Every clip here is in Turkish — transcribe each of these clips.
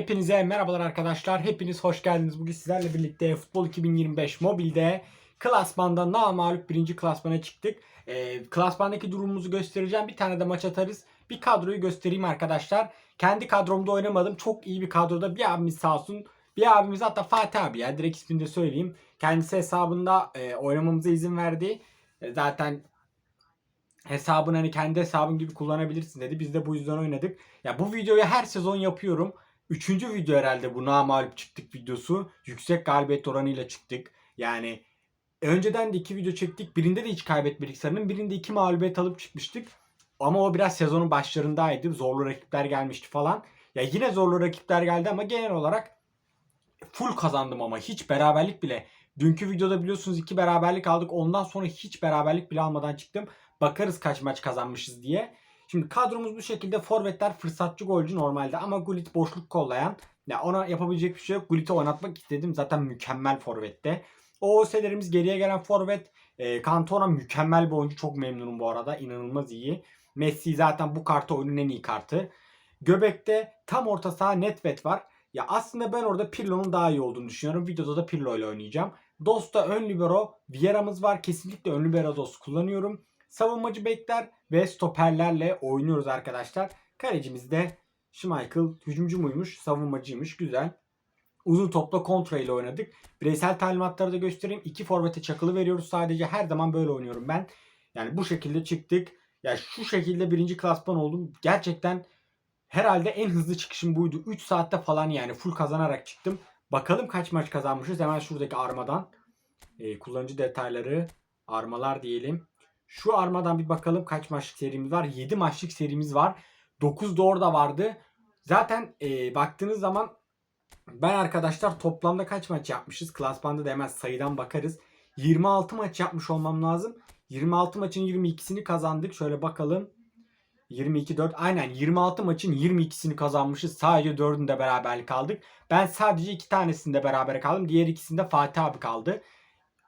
Hepinize merhabalar arkadaşlar. Hepiniz hoş geldiniz. Bugün sizlerle birlikte Futbol 2025 mobilde klasmanda namalup birinci klasmana çıktık. Ee, klasmandaki durumumuzu göstereceğim. Bir tane de maç atarız. Bir kadroyu göstereyim arkadaşlar. Kendi kadromda oynamadım. Çok iyi bir kadroda. Bir abimiz sağ olsun. Bir abimiz hatta Fatih abi ya. Direkt ismini de söyleyeyim. Kendisi hesabında e, oynamamıza izin verdi. E, zaten hesabını hani kendi hesabın gibi kullanabilirsin dedi. Biz de bu yüzden oynadık. Ya bu videoyu her sezon yapıyorum. Üçüncü video herhalde bu namalup çıktık videosu. Yüksek galibiyet oranıyla çıktık. Yani önceden de iki video çektik. Birinde de hiç kaybetmedik sanırım. Birinde iki mağlubiyet alıp çıkmıştık. Ama o biraz sezonun başlarındaydı. Zorlu rakipler gelmişti falan. Ya yine zorlu rakipler geldi ama genel olarak full kazandım ama hiç beraberlik bile. Dünkü videoda biliyorsunuz iki beraberlik aldık. Ondan sonra hiç beraberlik bile almadan çıktım. Bakarız kaç maç kazanmışız diye. Şimdi kadromuz bu şekilde. Forvetler fırsatçı golcü normalde ama Gullit boşluk kollayan. Ya ona yapabilecek bir şey yok. Gullit'i oynatmak istedim. Zaten mükemmel forvette. OOS'lerimiz geriye gelen forvet. E, Cantona mükemmel bir oyuncu. Çok memnunum bu arada. İnanılmaz iyi. Messi zaten bu kartı oyunun en iyi kartı. Göbek'te tam orta saha Netvet var. Ya aslında ben orada Pirlo'nun daha iyi olduğunu düşünüyorum. Videoda da Pirlo ile oynayacağım. Dost'ta ön libero Vieira'mız var. Kesinlikle ön libero Dost kullanıyorum. Savunmacı bekler ve stoperlerle oynuyoruz arkadaşlar. Kalecimiz de Schmeichel hücumcu muymuş, savunmacıymış. Güzel. Uzun topla kontra ile oynadık. Bireysel talimatları da göstereyim. İki forvete çakılı veriyoruz sadece. Her zaman böyle oynuyorum ben. Yani bu şekilde çıktık. Ya şu şekilde birinci klasman oldum. Gerçekten herhalde en hızlı çıkışım buydu. 3 saatte falan yani full kazanarak çıktım. Bakalım kaç maç kazanmışız. Hemen şuradaki armadan. Ee, kullanıcı detayları, armalar diyelim. Şu armadan bir bakalım kaç maçlık serimiz var. 7 maçlık serimiz var. 9 da orada vardı. Zaten e, baktığınız zaman ben arkadaşlar toplamda kaç maç yapmışız? Klasmanda da hemen sayıdan bakarız. 26 maç yapmış olmam lazım. 26 maçın 22'sini kazandık. Şöyle bakalım. 22 4 aynen 26 maçın 22'sini kazanmışız. Sadece 4'ünde beraberlik kaldık. Ben sadece 2 tanesinde beraber kaldım. Diğer ikisinde Fatih abi kaldı.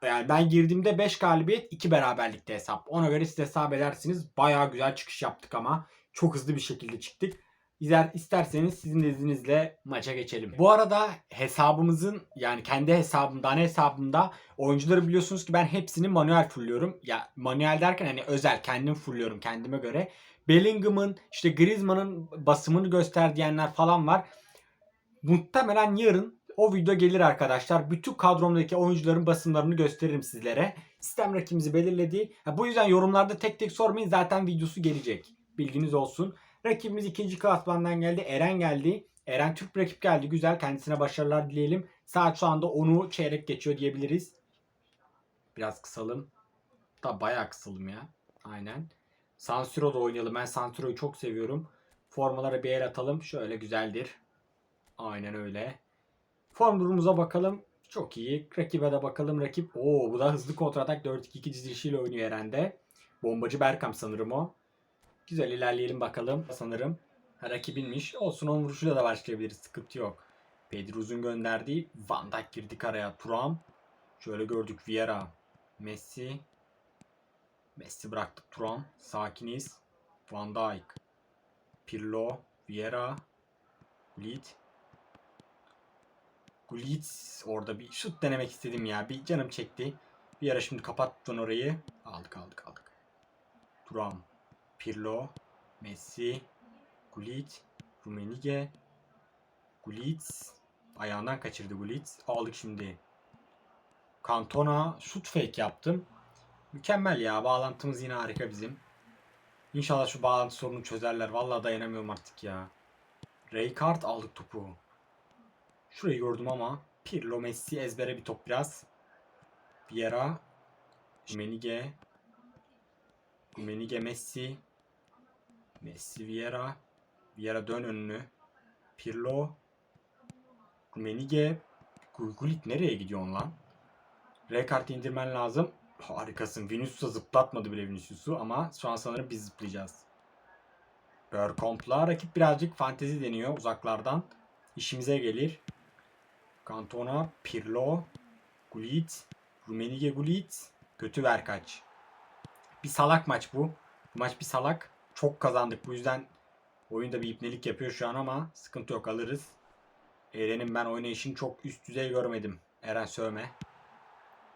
Yani ben girdiğimde 5 galibiyet 2 beraberlikte hesap. Ona göre siz hesap edersiniz. Baya güzel çıkış yaptık ama. Çok hızlı bir şekilde çıktık. İzer, isterseniz sizin de izninizle maça geçelim. Bu arada hesabımızın yani kendi hesabımda ana hesabımda oyuncuları biliyorsunuz ki ben hepsini manuel fulluyorum. Ya manuel derken hani özel kendim fulluyorum kendime göre. Bellingham'ın işte Griezmann'ın basımını göster diyenler falan var. Muhtemelen yarın o video gelir arkadaşlar. Bütün kadromdaki oyuncuların basımlarını gösteririm sizlere. Sistem rakibimizi belirledi. Ha, bu yüzden yorumlarda tek tek sormayın. Zaten videosu gelecek. Bilginiz olsun. Rakibimiz ikinci klasmandan geldi. Eren geldi. Eren Türk rakip geldi. Güzel. Kendisine başarılar dileyelim. Saat şu anda 10'u çeyrek geçiyor diyebiliriz. Biraz kısalım. Da bayağı kısalım ya. Aynen. San Siro'da oynayalım. Ben San Siro'yu çok seviyorum. Formalara bir el atalım. Şöyle güzeldir. Aynen öyle. Form durumumuza bakalım. Çok iyi. Rakibe de bakalım. Rakip Oo bu da hızlı kontratak 4-2-2 dizilişiyle oynuyor Eren'de. Bombacı Berkam sanırım o. Güzel ilerleyelim bakalım sanırım. Rakibinmiş. Olsun onun vuruşuyla da başlayabiliriz. Sıkıntı yok. Pedruz'un gönderdiği Van Dijk girdik araya. Turam. Şöyle gördük Vieira. Messi. Messi bıraktık Turam. Sakiniz. Van Dijk. Pirlo. Vieira. Gullit. Gullit orada bir şut denemek istedim ya. Bir canım çekti. Bir ara şimdi kapattın orayı. Aldık aldık aldık. Turam. Pirlo. Messi. Gullit. Rumenige. Gullit. Ayağından kaçırdı Gullit. Aldık şimdi. Cantona. Şut fake yaptım. Mükemmel ya. Bağlantımız yine harika bizim. İnşallah şu bağlantı sorunu çözerler. Vallahi dayanamıyorum artık ya. Raykart aldık topu. Şurayı gördüm ama Pirlo Messi ezbere bir top biraz. Vieira, Menige, Menige Messi, Messi Vieira, Vieira dön önünü. Pirlo, Menige, Gullit nereye gidiyorsun lan? R kartı indirmen lazım. Harikasın. Vinicius'a zıplatmadı bile Vinicius'u ama şu an sanırım biz zıplayacağız. Bergkamp'la rakip birazcık fantezi deniyor uzaklardan. İşimize gelir. Cantona, Pirlo, Gullit, Rumenige Gullit, kötü Verkaç. Bir salak maç bu. Bu maç bir salak. Çok kazandık. Bu yüzden oyunda bir ipnelik yapıyor şu an ama sıkıntı yok alırız. Eren'in ben oynayışını çok üst düzey görmedim. Eren sövme.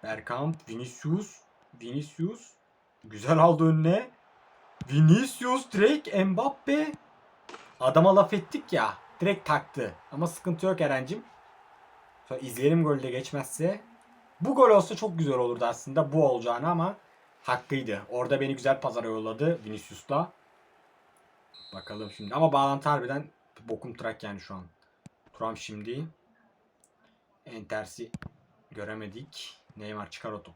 Bergkamp, Vinicius. Vinicius. Güzel aldı önüne. Vinicius direkt Mbappe. Adama laf ettik ya. Direkt taktı. Ama sıkıntı yok Eren'cim. Sonra izleyelim golü de geçmezse. Bu gol olsa çok güzel olurdu aslında bu olacağını ama hakkıydı. Orada beni güzel pazara yolladı Vinicius'la. Bakalım şimdi. Ama bağlantı harbiden bokum trak yani şu an. Turam şimdi. En tersi göremedik. Neymar çıkar o top.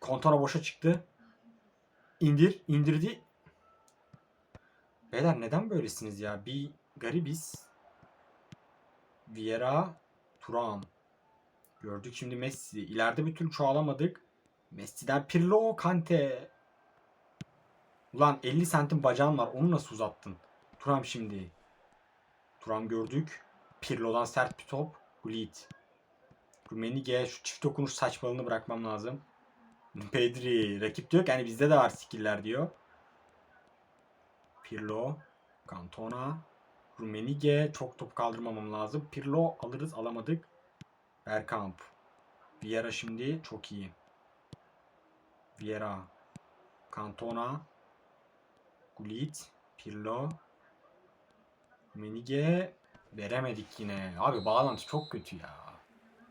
Kontara boşa çıktı. İndir. indirdi. Beyler neden böylesiniz ya? Bir garibiz. Vieira. Turam. Gördük şimdi Messi. İleride bir türlü çoğalamadık. Messi'den Pirlo, Kante. Ulan 50 santim bacağın var. Onu nasıl uzattın? Turam şimdi. Turam gördük. Pirlo'dan sert bir top. Gullit. Rumenige şu çift dokunuş saçmalığını bırakmam lazım. Pedri. Rakip diyor ki hani bizde de var skiller diyor. Pirlo. Cantona. Rumenige. Çok top kaldırmamam lazım. Pirlo alırız alamadık. Bergkamp. Vieira şimdi çok iyi. Vieira. Cantona. Gullit. Pirlo. Menige veremedik yine. Abi bağlantı çok kötü ya.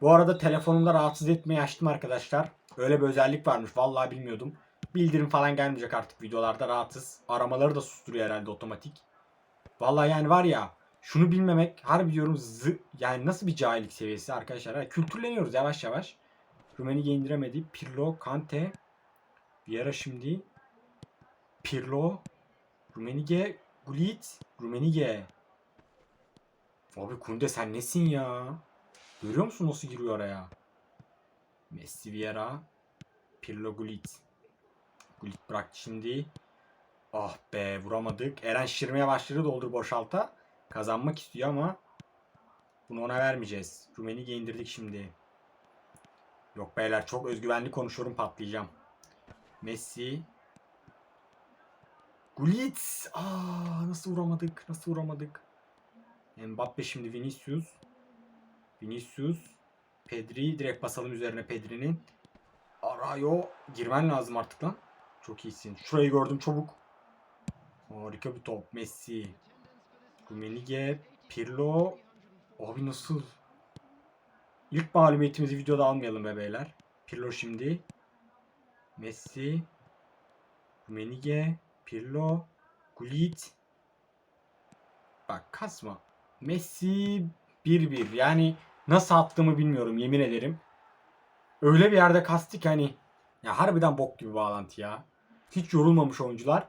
Bu arada telefonumda rahatsız etmeyi açtım arkadaşlar. Öyle bir özellik varmış. Vallahi bilmiyordum. Bildirim falan gelmeyecek artık videolarda rahatsız. Aramaları da susturuyor herhalde otomatik. Vallahi yani var ya şunu bilmemek harbi diyorum zı, yani nasıl bir cahillik seviyesi arkadaşlar. Ha, kültürleniyoruz yavaş yavaş. Rumenige indiremedi. Pirlo, Kante. Vieira şimdi. Pirlo. Rumenige. Gullit. Rumenige. Abi Kunde sen nesin ya? Görüyor musun nasıl giriyor araya? Messi Vieira. Pirlo Gullit. Gullit bıraktı şimdi. Ah be vuramadık. Eren şişirmeye başladı doldur boşalta. Kazanmak istiyor ama bunu ona vermeyeceğiz. Rumeni'yi indirdik şimdi. Yok beyler çok özgüvenli konuşuyorum patlayacağım. Messi. Gullit. Aa nasıl vuramadık? Nasıl vuramadık? Mbappe şimdi Vinicius. Vinicius. Pedri. Direkt basalım üzerine Pedri'nin. Arayo. Girmen lazım artık lan. Çok iyisin. Şurayı gördüm çabuk. Harika bir top. Messi. Rumenige. Pirlo. Abi nasıl? İlk mağlubiyetimizi videoda almayalım be beyler. Pirlo şimdi. Messi. Rumenige. Pirlo. Gullit. Bak kasma. Messi 1-1. Yani nasıl attığımı bilmiyorum yemin ederim. Öyle bir yerde kastık hani. Ya harbiden bok gibi bağlantı ya. Hiç yorulmamış oyuncular.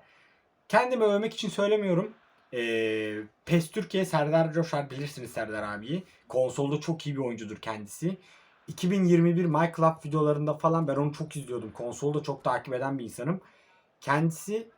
Kendimi övmek için söylemiyorum. Ee, PES Türkiye Serdar Coşar bilirsiniz Serdar abiyi. Konsolda çok iyi bir oyuncudur kendisi. 2021 Minecraft videolarında falan ben onu çok izliyordum. Konsolda çok takip eden bir insanım. Kendisi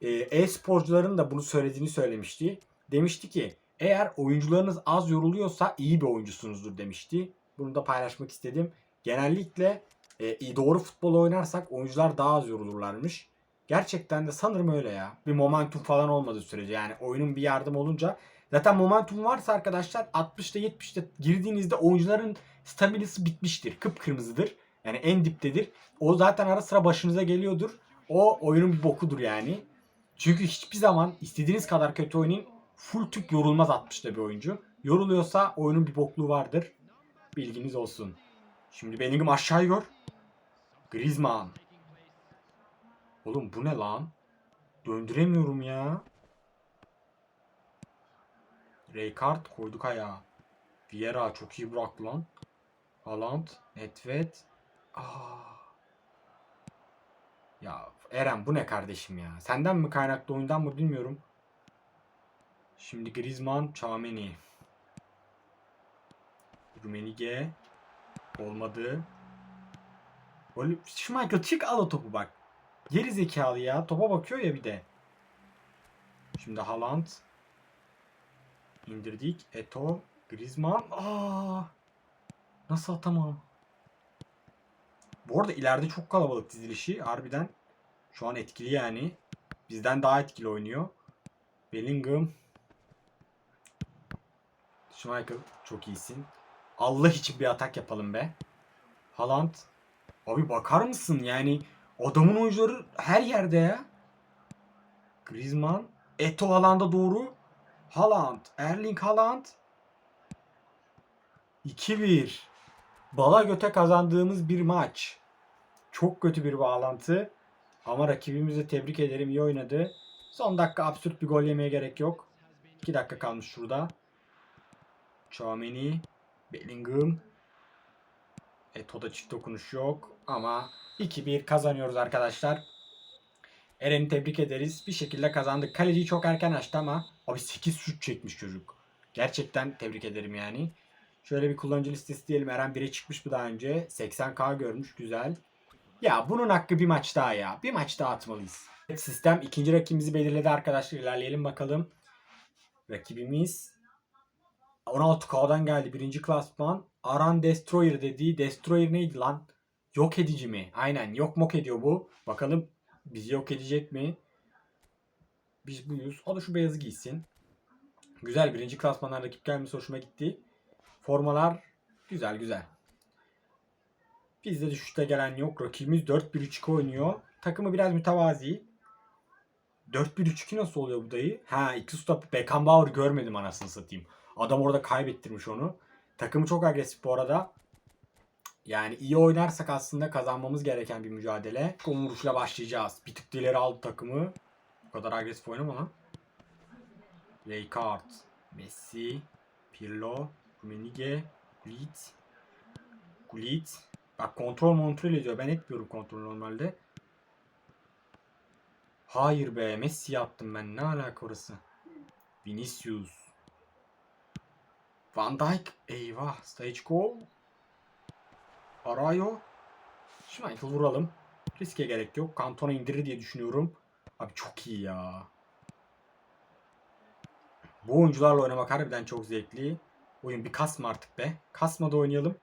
e, e-sporcuların da bunu söylediğini söylemişti. Demişti ki eğer oyuncularınız az yoruluyorsa iyi bir oyuncusunuzdur demişti. Bunu da paylaşmak istedim. Genellikle e, doğru futbol oynarsak oyuncular daha az yorulurlarmış. Gerçekten de sanırım öyle ya. Bir momentum falan olmadığı sürece yani oyunun bir yardım olunca zaten momentum varsa arkadaşlar 60'ta 70'te girdiğinizde oyuncuların stabilisi bitmiştir. Kıpkırmızıdır. Yani en diptedir. O zaten ara sıra başınıza geliyordur. O oyunun bir bokudur yani. Çünkü hiçbir zaman istediğiniz kadar kötü oynayın full tüp yorulmaz 60'ta bir oyuncu. Yoruluyorsa oyunun bir bokluğu vardır. Bilginiz olsun. Şimdi Bellingham aşağı gör. Griezmann. Oğlum bu ne lan? Döndüremiyorum ya. Rijkaard koyduk ayağa. Vieira çok iyi bıraktı lan. Haaland, Nedved. Aa. Ya Eren bu ne kardeşim ya? Senden mi kaynaklı oyundan mı bilmiyorum. Şimdi Griezmann, Chouameni. Rumenige. Olmadı. Böyle Schmeichel çık al o topu bak. Geri zekalı ya. Topa bakıyor ya bir de. Şimdi Haaland. İndirdik. Eto. Griezmann. Aa! Nasıl atamam? Bu arada ileride çok kalabalık dizilişi. Harbiden şu an etkili yani. Bizden daha etkili oynuyor. Bellingham. Schmeichel çok iyisin. Allah için bir atak yapalım be. Haaland. Abi bakar mısın yani adamın oyuncuları her yerde ya. Griezmann. Eto alanda doğru. Haaland. Erling Haaland. 2-1. Bala göte kazandığımız bir maç. Çok kötü bir bağlantı. Ama rakibimizi tebrik ederim. iyi oynadı. Son dakika absürt bir gol yemeye gerek yok. 2 dakika kalmış şurada. Chouameni. Bellingham. Eto'da çift dokunuş yok. Ama 2-1 kazanıyoruz arkadaşlar. Eren'i tebrik ederiz. Bir şekilde kazandık. Kaleciyi çok erken açtı ama abi 8 şut çekmiş çocuk. Gerçekten tebrik ederim yani. Şöyle bir kullanıcı listesi diyelim. Eren 1'e çıkmış bu daha önce. 80k görmüş. Güzel. Ya bunun hakkı bir maç daha ya. Bir maç daha atmalıyız. Sistem ikinci rakibimizi belirledi arkadaşlar. İlerleyelim bakalım. Rakibimiz 16K'dan geldi. Birinci klasman. Aran Destroyer dediği. Destroyer neydi lan? Yok edici mi? Aynen. Yok mok ediyor bu. Bakalım bizi yok edecek mi? Biz buyuz. O da şu beyazı giysin. Güzel. Birinci klasmanlar rakip gelmesi hoşuma gitti. Formalar güzel güzel. Bizde düşüşte gelen yok. Rakibimiz 4-1-3-2 oynuyor. Takımı biraz mütevazi. 4-1-3-2 nasıl oluyor bu dayı? Ha iki stop Beckenbauer görmedim anasını satayım. Adam orada kaybettirmiş onu. Takımı çok agresif bu arada. Yani iyi oynarsak aslında kazanmamız gereken bir mücadele. Kon vuruşla başlayacağız. Bir tık ileri aldı takımı. Bu kadar agresif oynama lan. Rijkaard, Messi, Pirlo, Rummenigge, Gullit, Gullit. Bak kontrol kontrol ediyor. Ben etmiyorum kontrol normalde. Hayır be Messi yaptım ben. Ne alaka orası? Vinicius. Van Dijk. Eyvah. Stoichkov. Arayo. Schmeichel vuralım. Riske gerek yok. Kantona indirir diye düşünüyorum. Abi çok iyi ya. Bu oyuncularla oynamak harbiden çok zevkli. Oyun bir kasma artık be. Kasma da oynayalım.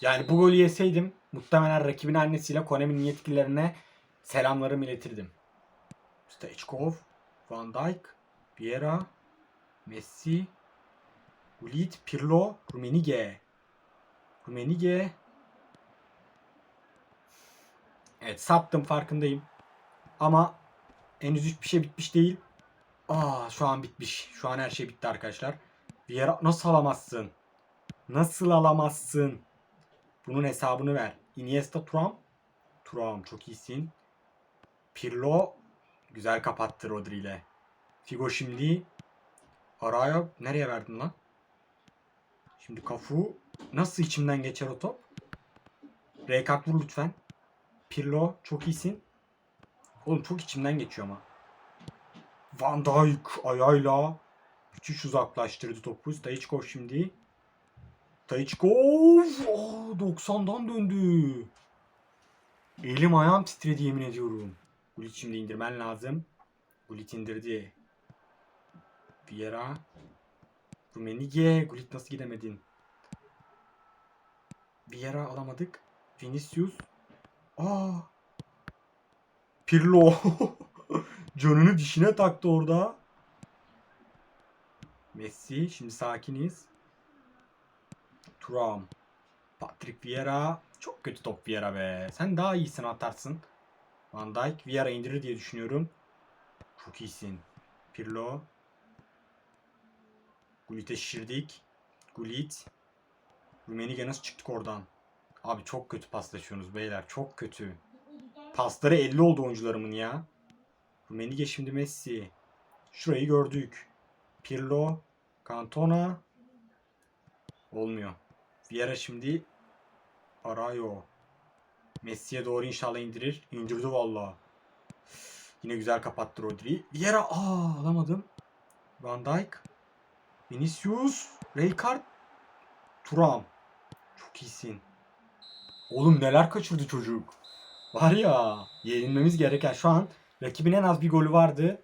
Yani bu golü yeseydim muhtemelen rakibin annesiyle Konami'nin yetkililerine selamlarımı iletirdim. Stoichkov, Van Dijk, Vieira, Messi, Gullit, Pirlo, Rummenigge. Rummenigge. Evet saptım farkındayım. Ama henüz hiçbir şey bitmiş değil. Aa şu an bitmiş. Şu an her şey bitti arkadaşlar. Vieira nasıl alamazsın? Nasıl alamazsın? Bunun hesabını ver. Iniesta Turam. Turam çok iyisin. Pirlo güzel kapattı Rodri ile. Figo şimdi Araya nereye verdin lan? Şimdi Kafu nasıl içimden geçer o top? Rekart vur lütfen. Pirlo çok iyisin. Oğlum çok içimden geçiyor ama. Van Dijk ayağıyla müthiş uzaklaştırdı topu. Stoichkov şimdi. Stoichkov oh, 90'dan döndü. Elim ayağım titredi yemin ediyorum. Gullit şimdi indirmen lazım. Gullit indirdi. Vieira. Rummenigge. Gullit nasıl gidemedin? Vieira alamadık. Vinicius. Aa. Pirlo. Canını dişine taktı orada. Messi. Şimdi sakiniz. Turam. Patrick Vieira. Çok kötü top Vieira be. Sen daha iyisin atarsın. Van Dijk. Vieira indirir diye düşünüyorum. Çok iyisin. Pirlo. Gullit'e şişirdik. Gullit. Rummenigge nasıl çıktık oradan? Abi çok kötü paslaşıyorsunuz beyler. Çok kötü. Pasları 50 oldu oyuncularımın ya. Rummenigge şimdi Messi. Şurayı gördük. Pirlo. Cantona. Olmuyor. Vieira şimdi. Arayo. Messi'ye doğru inşallah indirir. İndirdi valla. Yine güzel kapattı Rodri. Vieira. Aa alamadım. Van Dijk. Vinicius. Rijkaard. Turam. Çok iyisin. Oğlum neler kaçırdı çocuk. Var ya yenilmemiz gereken şu an rakibin en az bir golü vardı.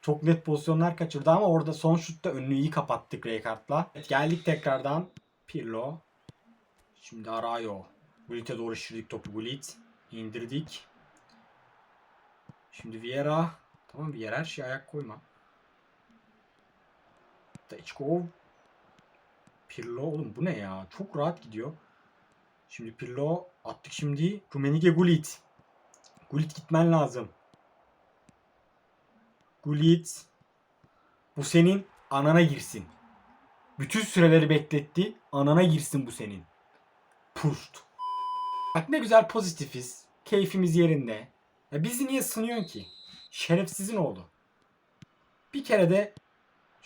Çok net pozisyonlar kaçırdı ama orada son şutta önünü iyi kapattık Rijkaard'la. Evet, geldik tekrardan. Pirlo. Şimdi Arayo. Gullit'e doğru şişirdik topu Gullit. İndirdik. Şimdi Vieira. Tamam Vieira her şeye ayak koyma. Stoichkov. Pirlo oğlum bu ne ya? Çok rahat gidiyor. Şimdi Pirlo attık şimdi. Rumenige Gullit. Gullit gitmen lazım. Gullit. Bu senin anana girsin. Bütün süreleri bekletti. Anana girsin bu senin. Puşt. Bak ne güzel pozitifiz. Keyfimiz yerinde. Ya bizi niye sınıyorsun ki? Şerefsizin oğlu. Bir kere de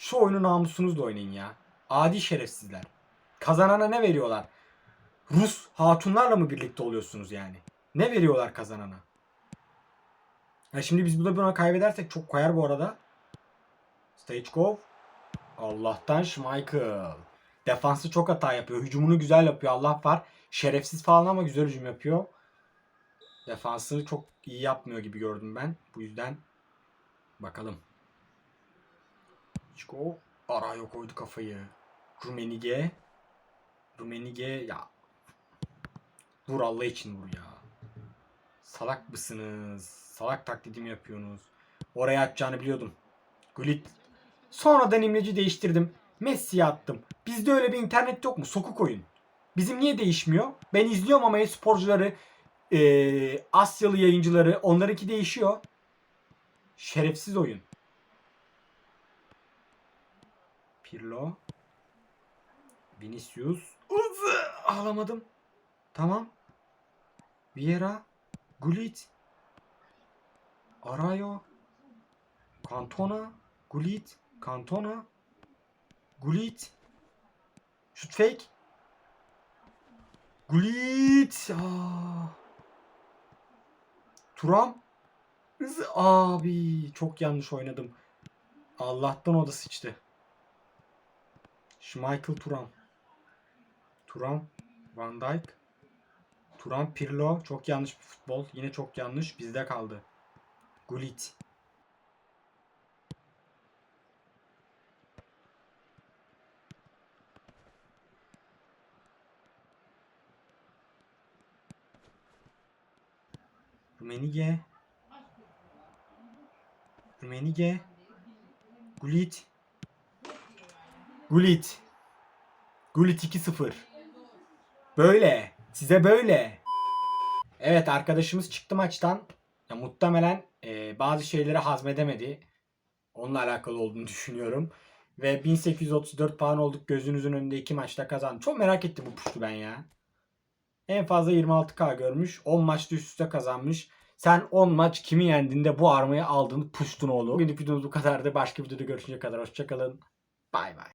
şu oyunu namusunuzla oynayın ya. Adi şerefsizler. Kazanana ne veriyorlar? Rus hatunlarla mı birlikte oluyorsunuz yani? Ne veriyorlar kazanana? Ya şimdi biz burada buna kaybedersek çok koyar bu arada. Stoichkov. Allah'tan Schmeichel. Defansı çok hata yapıyor. Hücumunu güzel yapıyor. Allah var. Şerefsiz falan ama güzel hücum yapıyor. Defansı çok iyi yapmıyor gibi gördüm ben. Bu yüzden bakalım. Stoichkov. Araya koydu kafayı. Rumenige. Rumenige ya. Vur Allah için vur ya. Salak mısınız? Salak taklidimi yapıyorsunuz. Oraya atacağını biliyordum. Gullit. Sonradan imleci değiştirdim. Messi'ye attım. Bizde öyle bir internet yok mu? Sokuk oyun. Bizim niye değişmiyor? Ben izliyorum ama sporcuları, eee, Asyalı yayıncıları, onlarınki değişiyor. Şerefsiz oyun. Pirlo. Vinicius. Uf, ağlamadım. Tamam. Vieira. Gullit. Arayo. Cantona. Gullit. Cantona. Gullit. Şut fake. Gullit. Aa. Turam. Hızı- Abi çok yanlış oynadım. Allah'tan o da sıçtı. Schmeichel Turam. Turam. Van Dijk. Turan Pirlo çok yanlış bir futbol. Yine çok yanlış. Bizde kaldı. Gullit. Rumenige. Rumenige. Gullit. Gullit. Gullit 2-0. Böyle. Size böyle. Evet arkadaşımız çıktı maçtan. Ya, muhtemelen e, bazı şeyleri hazmedemedi. Onunla alakalı olduğunu düşünüyorum. Ve 1834 puan olduk gözünüzün önünde iki maçta kazandı. Çok merak ettim bu puştu ben ya. En fazla 26k görmüş. 10 maçta üst üste kazanmış. Sen 10 maç kimi yendiğinde bu armayı aldın puştun oğlu. Bugünlük videomuz bu kadardı. Başka videoda görüşünceye kadar hoşçakalın. Bay bay.